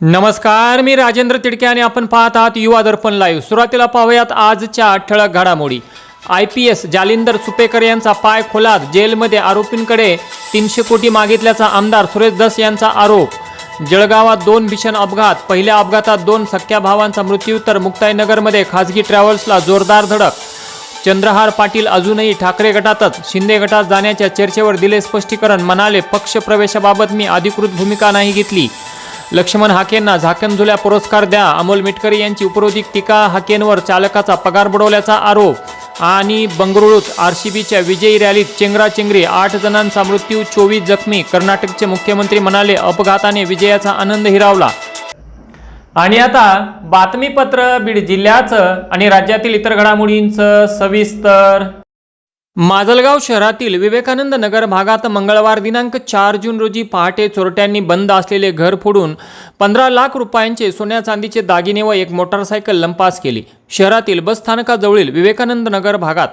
नमस्कार मी राजेंद्र तिडके आणि आपण पाहत आहात युवा दर्पण लाईव्ह सुरुवातीला पाहूयात आजच्या ठळक घडामोडी. I P S Jalindar Supekar यांचा पाय खोलात. जेलमध्ये आरोपींकडे तीनशे कोटी मागितल्याचा आमदार सुरेश दस यांचा आरोप. जळगावात दोन भीषण अपघात. पहिल्या अपघातात दोन सख्या भावांचा मृत्यू तर मुक्ताईनगरमध्ये खासगी ट्रॅव्हल्सला जोरदार धडक. चंद्रहार पाटील अजूनही ठाकरे गटातच. शिंदे गटात जाण्याच्या चर्चेवर दिले स्पष्टीकरण म्हणाले पक्ष प्रवेशाबाबत मी अधिकृत भूमिका नाही घेतली. लक्ष्मण हाकेंना झाकणझुल्या पुरस्कार द्या. अमोल मिटकरी यांची उपरोधिक टीका हाकेंवर चालकाचा पगार बुडवल्याचा आरोप. आणि बंगळुरूत आर सी बीच्या विजयी रॅलीत चेंगराचेंगरी आठ जणांचा मृत्यू चोवीस जखमी. कर्नाटकचे मुख्यमंत्री म्हणाले अपघाताने विजयाचा आनंद हिरावला. आणि आता बातमीपत्र बीड जिल्ह्याचं आणि राज्यातील इतर घडामोडींचं सविस्तर. माजलगाव शहरातील विवेकानंद नगर भागात मंगळवार दिनांक चार जून रोजी पहाटे चोरट्यांनी बंद असलेले घर फोडून पंधरा लाख रुपयांचे सोन्या चांदीचे दागिने व एक मोटारसायकल लंपास केली. शहरातील बसस्थानकाजवळील विवेकानंद नगर भागात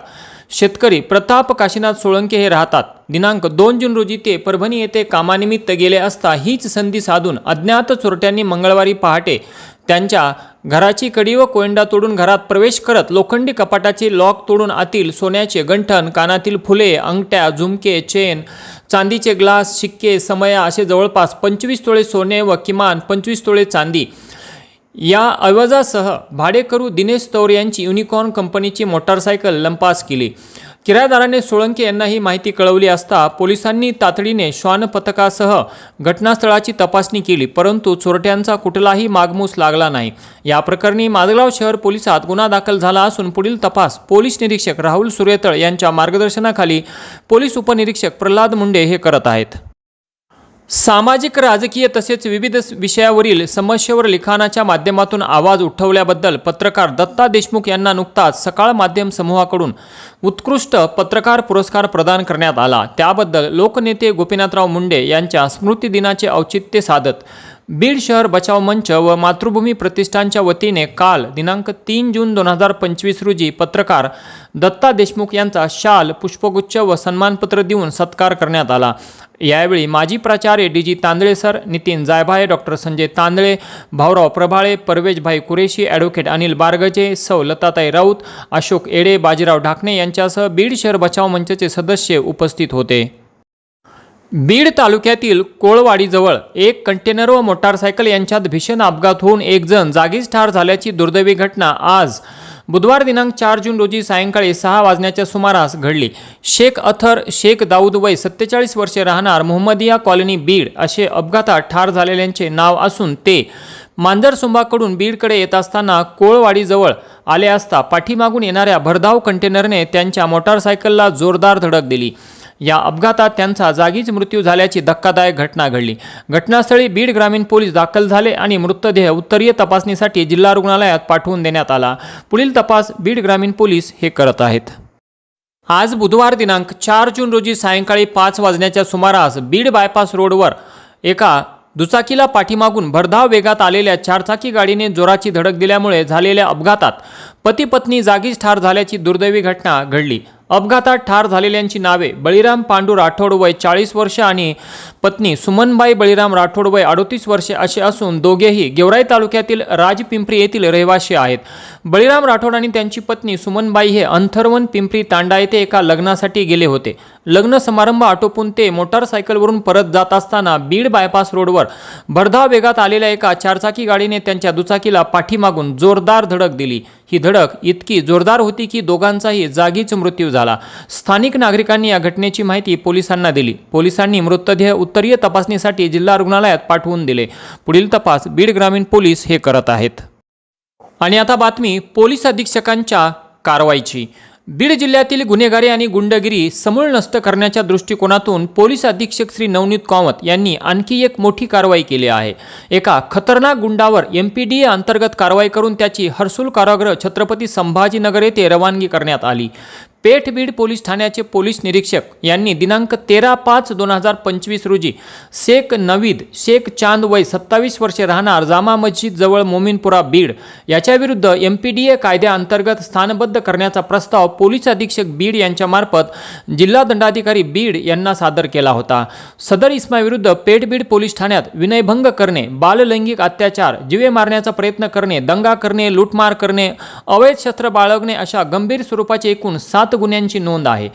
शेतकरी प्रताप काशीनाथ सोळंके हे राहतात. दिनांक दोन जून रोजी ते परभणी येथे कामानिमित्त गेले असता हीच संधी साधून अज्ञात चोरट्यांनी मंगळवारी पहाटे त्यांच्या घराची कडी व कोयंडा तोडून घरात प्रवेश करत लोखंडी कपाटाचे लॉक तोडून आतील सोन्याचे गंठण कानातील फुले अंगठ्या झुमके चेन चांदीचे ग्लास शिक्के समया असे जवळपास पंचवीस तोळे सोने व किमान पंचवीस तोळे चांदी या ऐवजासह भाडेकरू दिनेश तौर यांची युनिकॉर्न कंपनीची मोटारसायकल लंपास केली. किरायदाराने सोळंके यांना ही माहिती कळवली असता पोलिसांनी तातडीने श्वान पथकासह घटनास्थळाची तपासणी केली परंतु चोरट्यांचा कुठलाही मागमूस लागला नाही. या प्रकरणी माजगाव शहर पोलिसात गुन्हा दाखल झाला असून पुढील तपास पोलीस निरीक्षक राहुल सुरेतळ यांच्या मार्गदर्शनाखाली पोलीस उपनिरीक्षक प्रल्हाद मुंडे हे करत आहेत. सामाजिक राजकीय तसेच विविध विषयावरील समस्येवर लिखाणाच्या माध्यमातून आवाज उठवल्याबद्दल पत्रकार दत्ता देशमुख यांना नुकताच सकाळ माध्यम समूहाकडून उत्कृष्ट पत्रकार पुरस्कार प्रदान करण्यात आला. त्याबद्दल लोकनेते गोपीनाथराव मुंडे यांच्या स्मृतिदिनाचे औचित्य साधत बीड शहर बचाव मंच व मातृभूमी प्रतिष्ठानच्या वतीने काल दिनांक तीन जून दोन हजार पंचवीस रोजी पत्रकार दत्ता देशमुख यांचा शाल पुष्पगुच्छ व सन्मानपत्र देऊन सत्कार करण्यात आला. यावेळी माजी प्राचार्य D G Tandale sir Nitin Jaybhaye doctor Sanjay Tandale Bhaurao Prabhale परवेशभाई Qureshi advocate Anil Bargaje सौ लताताई राऊत अशोक एडे बाजीराव ढाकणे यांच्यासह बीड शहर बचाव मंचचे सदस्य उपस्थित होते. बीड तालुक्यातील कोळवाडीजवळ एक कंटेनर व मोटारसायकल यांच्यात भीषण अपघात होऊन एक जण जागीच ठार झाल्याची दुर्दैवी घटना आज बुधवार दिनांक चार जून रोजी सायंकाळी सहा वाजण्याच्या सुमारास घडली. शेख अथर शेख दाऊद वय सत्तेचाळीस वर्षे राहणार मोहम्मदिया कॉलनी बीड असे अपघातात ठार झालेल्यांचे नाव असून ते मांजरसुंबाकडून बीडकडे येत असताना कोळवाडीजवळ आले असता पाठीमागून येणाऱ्या भरधाव कंटेनरने त्यांच्या मोटारसायकलला जोरदार धडक दिली. या अपघातात त्यांचा जागीच मृत्यू झाल्याची धक्कादायक घटना घडली. घटनास्थळी बीड ग्रामीण पोलीस दाखल झाले आणि मृतदेह उत्तरीय तपासणीसाठी जिल्हा रुग्णालयात पाठवून देण्यात आला. पुढील तपास बीड ग्रामीण पोलीस हे करत आहेत. आज बुधवार दिनांक चार जून रोजी सायंकाळी पाच वाजण्याच्या सुमारास बीड बायपास रोडवर एका दुचाकीला पाठीमागून भरधाव वेगात आलेल्या चारचाकी गाडीने जोराची धडक दिल्यामुळे झालेल्या अपघातात पती पत्नी जागीच ठार झाल्याची दुर्दैवी घटना घडली. अपघातात ठार झालेल्यांची नावे बळीराम पांडू राठोड वय चाळीस वर्ष आणि पत्नी सुमनबाई बळीराम राठोड वय अडोतीस वर्षे असे असून दोघेही गेवराई तालुक्यातील राजपिंपरी येथील रहिवासी आहेत. बळीराम राठोड आणि त्यांची पत्नी सुमनबाई हे अंथरवन पिंपरी तांडा येथे एका लग्नासाठी गेले होते. लग्न समारंभ आटोपून ते मोटारसायकलवरून परत जात असताना बीड बायपास रोडवर भरधाव वेगात आलेल्या एका चारचाकी गाडीने त्यांच्या दुचाकीला पाठीमागून जोरदार धडक दिली. ही धडक इतकी जोरदार होती की दोघांचाही जागीच मृत्यू झाला. स्थानिक नागरिकांनी या घटनेची माहिती पोलिसांना दिली. पोलिसांनी मृतदेह उत्तरीय तपासणीसाठी जिल्हा रुग्णालयात पाठवून दिले. पुढील तपास बीड ग्रामीण पोलीस हे करत आहेत. आणि आता बातमी पोलीस अधीक्षकांच्या कारवाईची. बीड जिल्ह्यातील गुन्हेगारी आणि गुंडगिरी समूळ नष्ट करण्याच्या दृष्टिकोनातून पोलीस अधीक्षक श्री नवनीत कामत यांनी आणखी एक मोठी कारवाई केली आहे. एका खतरनाक गुंडावर एम पी डी ए अंतर्गत कारवाई करून त्याची हर्सुल कारागृह छत्रपती संभाजीनगर येथे रवानगी करण्यात आली. पेठबीड पोलीस ठाण्याचे पोलीस निरीक्षक यांनी दिनांक तेरा पाच दोन हजार पंचवीस रोजी शेख नवीद शेख चांद वय सत्तावीस वर्षे राहणार जामा मस्जिद जवळ मोमीनपुरा बीड याच्याविरुद्ध एम पी डी ए कायद्याअंतर्गत स्थानबद्ध करण्याचा प्रस्ताव पोलीस अधीक्षक बीड यांच्यामार्फत जिल्हा दंडाधिकारी बीड यांना सादर केला होता. सदर इस्माविरुद्ध पेठबीड पोलीस ठाण्यात विनयभंग करणे बाललैंगिक अत्याचार जीवे मारण्याचा प्रयत्न करणे दंगा करणे लूटमार करणे अवैध शस्त्र बाळगणे अशा गंभीर स्वरूपाचे एकूण सात गुन्ह्यांची नोंद आहे.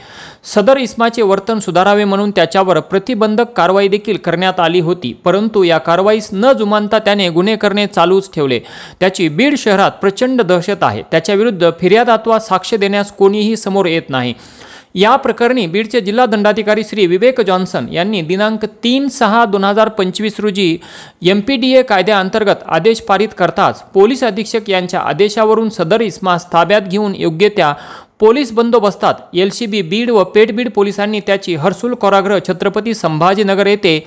सदर इस्माचे वर्तन सुधारावे म्हणून त्याच्यावर प्रतिबंधक कारवाई देखील करण्यात आली होती परंतु या कारवाईस न जुमानता त्याने गुन्हे करणे चालूच ठेवले. त्याची बीड शहरात प्रचंड दहशत आहे. त्याच्याविरुद्ध फिर्याद अथवा साक्ष देण्यास कोणीही समोर येत नाही. या प्रकरणी बीडचे जिल्हा दंडाधिकारी श्री विवेक जॉन्सन यांनी दिनांक तीन सहा दोन हजार पंचवीस रोजी एम पी डी ए कायद्याअंतर्गत आदेश पारित करताच पोलीस अधीक्षक यांच्या आदेशावरून सदर इस्मास ताब्यात घेऊन योग्य त्या पोलीस बंदोबस्तात एल सी बी बीड व पेठबीड पोलिसांनी त्याची हर्सुल कोराग्रह छत्रपती संभाजीनगर येथे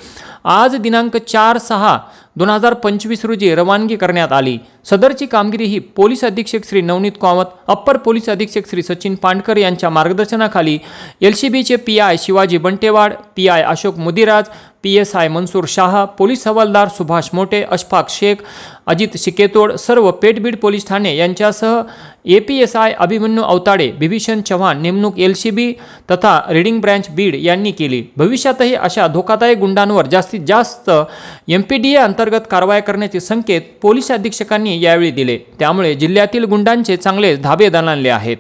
आज दिनांक चार सहा दोन हजार पंचवीस रोजी रवानगी करण्यात आली. सदरची कामगिरी ही पोलीस अधीक्षक श्री नवनीत कामत अप्पर पोलीस अधीक्षक श्री सचिन पांडकर यांच्या मार्गदर्शनाखाली एल सी बीचे P I Shivaji Bantewad P I Ashok Mudiraj P S I Mansoor Shah police हवालदार सुभाष मोटे अशफाक शेख अजित शिकेतोड सर्व पेठबीड पोलीस ठाणे यांच्यासह A P S I Abhimanyu Avtade Bibhishan Chavan नेमणूक एल सी बी तथा रिडिंग ब्रँच बीड यांनी केली. भविष्यातही अशा धोकादायक गुंडांवर जास्तीत जास्त एम पी डी ए अंतर्गत कारवाया करण्याचे संकेत पोलीस अधीक्षकांनी यावेळी दिले. त्यामुळे जिल्ह्यातील गुंडांचे चांगले धाबे दणाणले आहेत.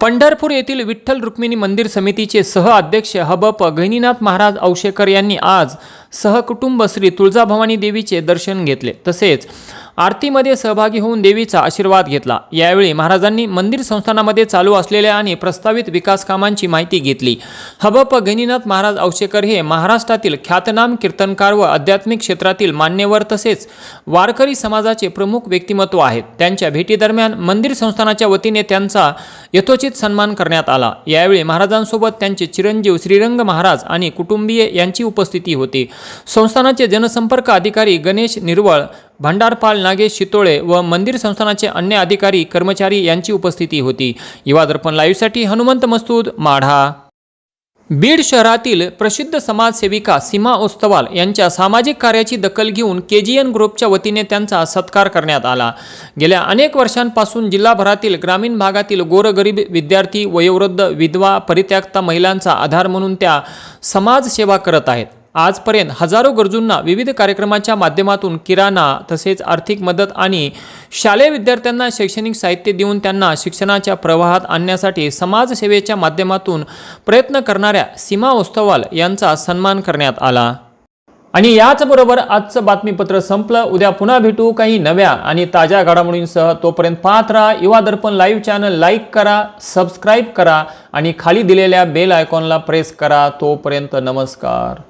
पंढरपूर येथील विठ्ठल रुक्मिणी मंदिर समितीचे सह अध्यक्ष हबप गहिनीनाथ महाराज औशेकर यांनी आज सहकुटुंब श्री तुळजाभवानी देवीचे दर्शन घेतले. तसेच आरतीमध्ये सहभागी होऊन देवीचा आशीर्वाद घेतला. यावेळी महाराजांनी मंदिर संस्थानामध्ये चालू असलेल्या आणि प्रस्तावित विकास कामांची माहिती घेतली. हबप गणिनाथ महाराज औशेकर हे महाराष्ट्रातील ख्यातनाम कीर्तनकार व आध्यात्मिक क्षेत्रातील मान्यवर तसेच वारकरी समाजाचे प्रमुख व्यक्तिमत्व आहेत. त्यांच्या भेटीदरम्यान मंदिर संस्थानाच्या वतीने त्यांचा यथोचित सन्मान करण्यात आला. यावेळी महाराजांसोबत त्यांचे चिरंजीव श्रीरंग महाराज आणि कुटुंबीय यांची उपस्थिती होती. संस्थानाचे जनसंपर्क अधिकारी गणेश निर्वळ भंडारपाल नागेश शितोळे व मंदिर संस्थानाचे अन्य अधिकारी कर्मचारी यांची उपस्थिती होती. युवा दर्पण लाईव्हसाठी हनुमंत मस्तूद माढा. बीड शहरातील प्रसिद्ध समाजसेविका सीमा ओस्तवाल यांच्या सामाजिक कार्याची दखल घेऊन के जी एन ग्रुपच्या वतीने त्यांचा सत्कार करण्यात आला. गेल्या अनेक वर्षांपासून जिल्हाभरातील ग्रामीण भागातील गोरगरीब विद्यार्थी वयोवृद्ध विधवा परित्यक्ता महिलांचा आधार म्हणून त्या समाजसेवा करत आहेत. आजपर्यंत हजारो गरजूंना विविध कार्यक्रमाच्या माध्यमातून किराणा तसेच आर्थिक मदत आणि शालेय विद्यार्थ्यांना शैक्षणिक साहित्य देऊन त्यांना शिक्षणाच्या प्रवाहात आणण्यासाठी समाजसेवेच्या माध्यमातून प्रयत्न करणाऱ्या सीमा ओस्तवाल यांचा सन्मान करण्यात आला. आणि याचबरोबर आजचं बातमीपत्र संपलं. उद्या पुन्हा भेटू काही नव्या आणि ताज्या घडामोडींसह. तोपर्यंत पाहत राहा Yuva Darpan live channel. Like करा सबस्क्राईब करा आणि खाली दिलेल्या बेल आयकॉनला प्रेस करा. तोपर्यंत नमस्कार.